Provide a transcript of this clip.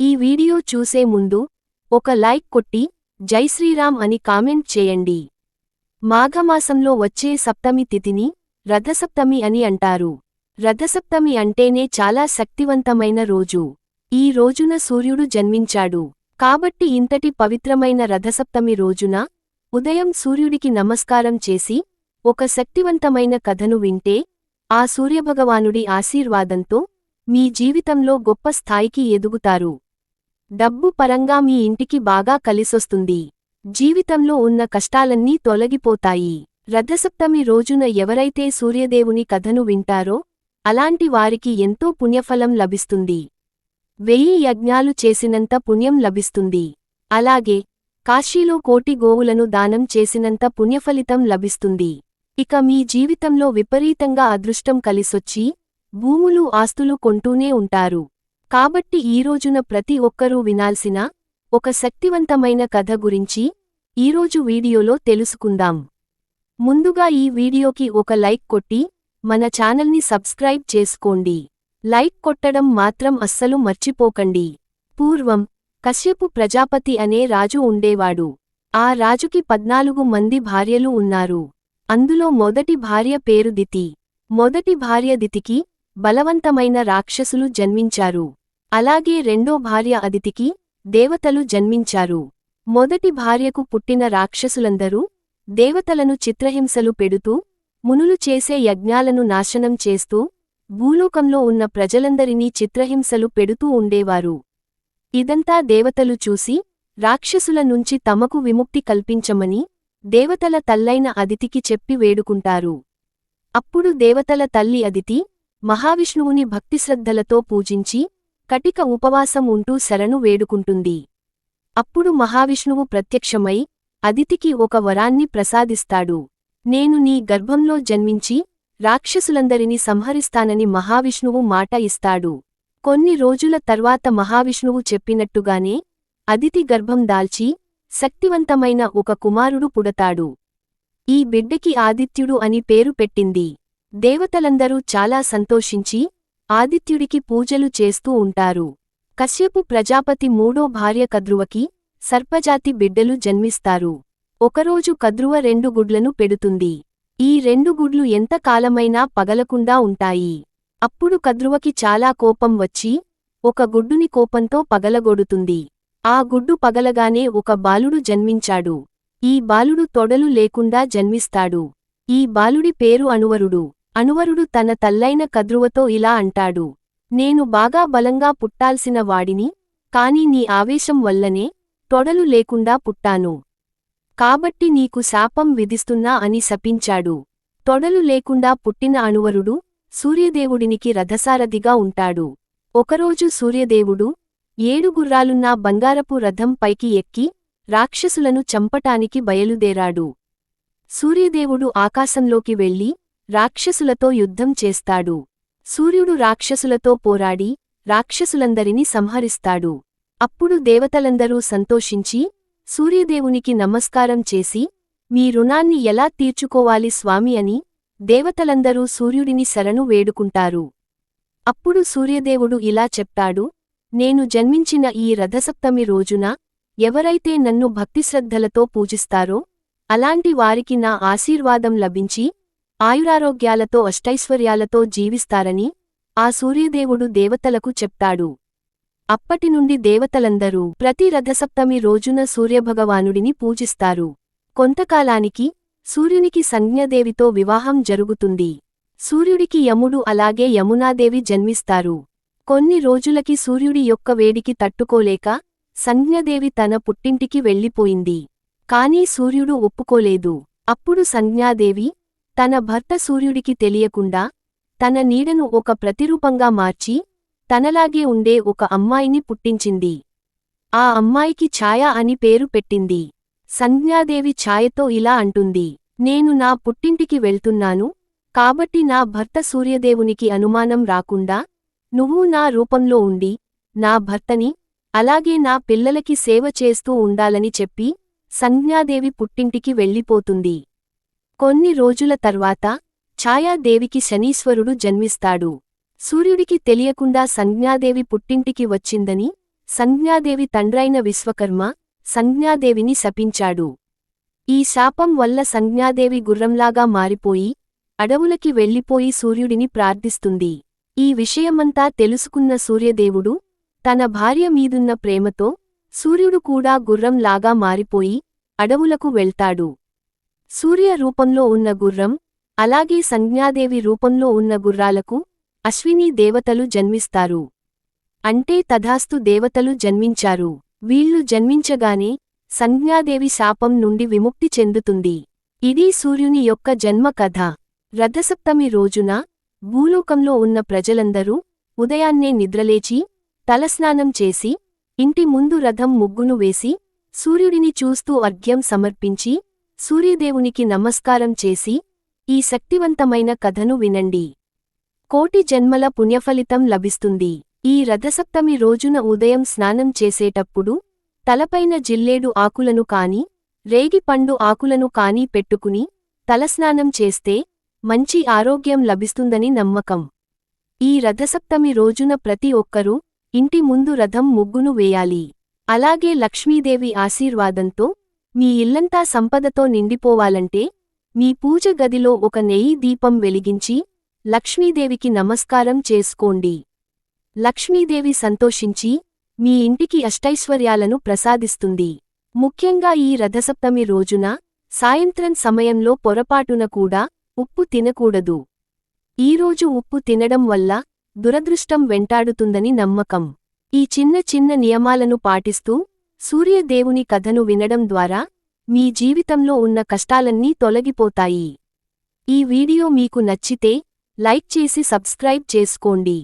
ఈ వీడియో చూసే ముందు ఒక లైక్ కొట్టి జై శ్రీరామ్ అని కామెంట్ చేయండి. మాఘమాసంలో వచ్చే సప్తమి తిథిని రథసప్తమి అని అంటారు. రథసప్తమి అంటేనే చాలా శక్తివంతమైన రోజు. ఈ రోజున సూర్యుడు జన్మించాడు. కాబట్టి ఇంతటి పవిత్రమైన రథసప్తమి రోజున ఉదయం సూర్యుడికి నమస్కారం చేసి ఒక శక్తివంతమైన కథను వింటే ఆ సూర్యభగవానుడి ఆశీర్వాదంతో మీ జీవితంలో గొప్ప స్థాయికి ఎదుగుతారు. డబ్బు పరంగా మీ ఇంటికి బాగా కలిసొస్తుంది. జీవితంలో ఉన్న కష్టాలన్నీ తొలగిపోతాయి. రథసప్తమి రోజున ఎవరైతే సూర్యదేవుని కథను వింటారో అలాంటి వారికి ఎంతో పుణ్యఫలం లభిస్తుంది. వెయ్యి యజ్ఞాలు చేసినంత పుణ్యం లభిస్తుంది. అలాగే కాశీలో కోటి గోవులను దానం చేసినంత పుణ్యఫలితం లభిస్తుంది. ఇక మీ జీవితంలో విపరీతంగా అదృష్టం కలిసొచ్చి భూములు ఆస్తులు కొంటూనే ఉంటారు. కాబట్టి ఈ రోజున ప్రతి ఒక్కరూ వినాల్సిన ఒక శక్తివంతమైన కథ గురించి ఈరోజు వీడియోలో తెలుసుకుందాం. ముందుగా ఈ వీడియోకి ఒక లైక్ కొట్టి మన ఛానల్ని సబ్స్క్రైబ్ చేసుకోండి. లైక్ కొట్టడం మాత్రం అస్సలు మర్చిపోకండి. పూర్వం కశ్యపు ప్రజాపతి అనే రాజు ఉండేవాడు. ఆ రాజుకి పద్నాలుగు మంది భార్యలు ఉన్నారు. అందులో మొదటి భార్య పేరు దితి మొదటి భార్య దితికి బలవంతమైన రాక్షసులు జన్మించారు. అలాగే రెండో భార్య అదితికి దేవతలు జన్మించారు. మొదటి భార్యకు పుట్టిన రాక్షసులందరూ దేవతలను చిత్రహింసలు పెడుతూ మునులు చేసే యజ్ఞాలను నాశనం చేస్తూ భూలోకంలో ఉన్న ప్రజలందరినీ చిత్రహింసలు పెడుతూ ఉండేవారు. ఇదంతా దేవతలు చూసి రాక్షసుల నుంచి తమకు విముక్తి కల్పించమని దేవతల తల్లైన అదితికి చెప్పి వేడుకుంటారు. అప్పుడు దేవతల తల్లి అదితి మహావిష్ణువుని భక్తిశ్రద్ధలతో పూజించి కటిక ఉపవాసం ఉంటూ శరణు వేడుకుంటుంది. అప్పుడు మహావిష్ణువు ప్రత్యక్షమై అదితికి ఒక వరాన్ని ప్రసాదిస్తాడు. నేను నీ గర్భంలో జన్మించి రాక్షసులందరినీ సంహరిస్తానని మహావిష్ణువు మాట ఇస్తాడు. కొన్ని రోజుల తర్వాత మహావిష్ణువు చెప్పినట్టుగానే అదితి గర్భం దాల్చి శక్తివంతమైన ఒక కుమారుడు పుడతాడు. ఈ బిడ్డకి ఆదిత్యుడు అని పేరు పెట్టింది. దేవతలందరూ చాలా సంతోషించి ఆదిత్యుడికి పూజలు చేస్తూ ఉంటారు. కశ్యపు ప్రజాపతి మూడో భార్య కద్రువకి సర్పజాతి బిడ్డలు జన్మిస్తారు. ఒకరోజు కద్రువ రెండు గుడ్లను పెడుతుంది. ఈ రెండు గుడ్లు ఎంత కాలమైనా పగలకుండా ఉంటాయి. అప్పుడు కద్రువకి చాలా కోపం వచ్చి ఒక గుడ్డుని కోపంతో పగలగొడుతుంది. ఆ గుడ్డు పగలగానే ఒక బాలుడు జన్మించాడు. ఈ బాలుడు తొడలు లేకుండా జన్మిస్తాడు. ఈ బాలుడి పేరు అణువరుడు అనువరుడు తన తల్లైన కద్రువతో ఇలా అంటాడు నేను బాగా బలంగా పుట్టాల్సిన వాడిని కాని నీ ఆవేశం వల్లనే తొడలు లేకుండా పుట్టాను. కాబట్టి నీకు శాపం విధిస్తున్నా అని శపించాడు. తొడలు లేకుండా పుట్టిన అణువరుడు సూర్యదేవుడినికి రథసారథిగా ఉంటాడు. ఒకరోజు సూర్యదేవుడు ఏడు గుర్రాలున్న బంగారపు రథం పైకి ఎక్కి రాక్షసులను చంపటానికి బయలుదేరాడు. సూర్యదేవుడు ఆకాశంలోకి వెళ్ళి రాక్షసులతో యుద్ధం చేస్తాడు. సూర్యుడు రాక్షసులతో పోరాడి రాక్షసులందరినీ సంహరిస్తాడు. అప్పుడు దేవతలందరూ సంతోషించి సూర్యదేవునికి నమస్కారం చేసి మీ రుణాన్ని ఎలా తీర్చుకోవాలి స్వామి అని దేవతలందరూ సూర్యుడిని శరణు వేడుకుంటారు. అప్పుడు సూర్యదేవుడు ఇలా చెప్తాడు నేను జన్మించిన ఈ రథసప్తమి రోజున ఎవరైతే నన్ను భక్తిశ్రద్ధలతో పూజిస్తారో అలాంటి వారికి నా ఆశీర్వాదం లభించి ఆయురారోగ్యాలతో అష్టైశ్వర్యాలతో జీవిస్తారని ఆ సూర్యదేవుడు దేవతలకు చెప్తాడు. అప్పటినుండి దేవతలందరూ ప్రతి రథసప్తమి రోజున సూర్యభగవానుడిని పూజిస్తారు. కొంతకాలానికి సూర్యునికి సంజ్ఞదేవితో వివాహం జరుగుతుంది. సూర్యుడికి యముడు అలాగే యమునాదేవి జన్మిస్తారు. కొన్ని రోజులకి సూర్యుడి యొక్క వేడికి తట్టుకోలేక సంజ్ఞదేవి తన పుట్టింటికి వెళ్ళిపోయింది. కానీ సూర్యుడు ఒప్పుకోలేదు. అప్పుడు సంజ్ఞాదేవి తన భర్త సూర్యుడికి తెలియకుండా తన నీడను ఒక ప్రతిరూపంగా మార్చి తనలాగే ఉండే ఒక అమ్మాయిని పుట్టించింది. ఆ అమ్మాయికి ఛాయ అని పేరు పెట్టింది. సంజ్ఞాదేవి ఛాయతో ఇలా అంటుంది నేను నా పుట్టింటికి వెళ్తున్నాను కాబట్టి నా భర్త సూర్యదేవునికి అనుమానం రాకుండా నువ్వు నా రూపంలో ఉండి నా భర్తని అలాగే నా పిల్లలకి సేవ చేస్తూ ఉండాలని చెప్పి సంజ్ఞాదేవి పుట్టింటికి వెళ్ళిపోతుంది. కొన్ని రోజుల తర్వాత ఛాయాదేవికి శనీశ్వరుడు జన్మిస్తాడు. సూర్యుడికి తెలియకుండా సంజ్ఞాదేవి పుట్టింటికి వచ్చిందని సంజ్ఞాదేవి తండ్రైన విశ్వకర్మ సంజ్ఞాదేవిని శపించాడు. ఈ శాపం వల్ల సంజ్ఞాదేవి గుర్రంలాగా మారిపోయి అడవులకి వెళ్ళిపోయి సూర్యుడిని ప్రార్థిస్తుంది. ఈ విషయమంతా తెలుసుకున్న సూర్యదేవుడు తన భార్య మీదున్న ప్రేమతో సూర్యుడు కూడా గుర్రంలాగా మారిపోయి అడవులకు వెళ్తాడు. సూర్య రూపంలో ఉన్న గుర్రం అలాగే సంజ్ఞాదేవి రూపంలో ఉన్న గుర్రాలకు అశ్వినీ దేవతలు జన్మిస్తారు. అంటే తథాస్తు దేవతలు జన్మించారు. వీళ్ళు జన్మించగానే సంజ్ఞాదేవి శాపం నుండి విముక్తి చెందుతుంది. ఇది సూర్యుని యొక్క జన్మ కథ. రథసప్తమి రోజున భూలోకంలో ఉన్న ప్రజలందరూ ఉదయాన్నే నిద్రలేచి తలస్నానం చేసి ఇంటి ముందు రథం ముగ్గును వేసి సూర్యుడిని చూస్తూ అర్ఘ్యం సమర్పించి సూర్యదేవునికి నమస్కారం చేసి ఈ శక్తివంతమైన కథను వినండి. కోటి జన్మల పుణ్యఫలితం లభిస్తుంది. ఈ రథసప్తమి రోజున ఉదయం స్నానం చేసేటప్పుడు తలపైన జిల్లేడు ఆకులను కాని రేగిపండు ఆకులను కాని పెట్టుకుని తలస్నానం చేస్తే మంచి ఆరోగ్యం లభిస్తుందని నమ్మకం. ఈ రథసప్తమి రోజున ప్రతి ఒక్కరూ ఇంటి ముందు రథం ముగ్గును వేయాలి. అలాగే లక్ష్మీదేవి ఆశీర్వాదంతో మీ ఇల్లంతా సంపదతో నిండిపోవాలంటే మీ పూజ గదిలో ఒక నెయ్యి దీపం వెలిగించి లక్ష్మీదేవికి నమస్కారం చేసుకోండి. లక్ష్మీదేవి సంతోషించి మీ ఇంటికి అష్టైశ్వర్యాలను ప్రసాదిస్తుంది. ముఖ్యంగా ఈ రథసప్తమి రోజున సాయంత్రం సమయంలో పొరపాటున కూడా ఉప్పు తినకూడదు. ఈరోజు ఉప్పు తినడం వల్ల దురదృష్టం వెంటాడుతుందని నమ్మకం. ఈ చిన్న చిన్న నియమాలను పాటిస్తూ సూర్యదేవుని కథను వినడం ద్వారా మీ జీవితంలో ఉన్న కష్టాలన్నీ తొలగిపోతాయి. ఈ వీడియో మీకు నచ్చితే లైక్ చేసి సబ్స్క్రైబ్ చేసుకోండి.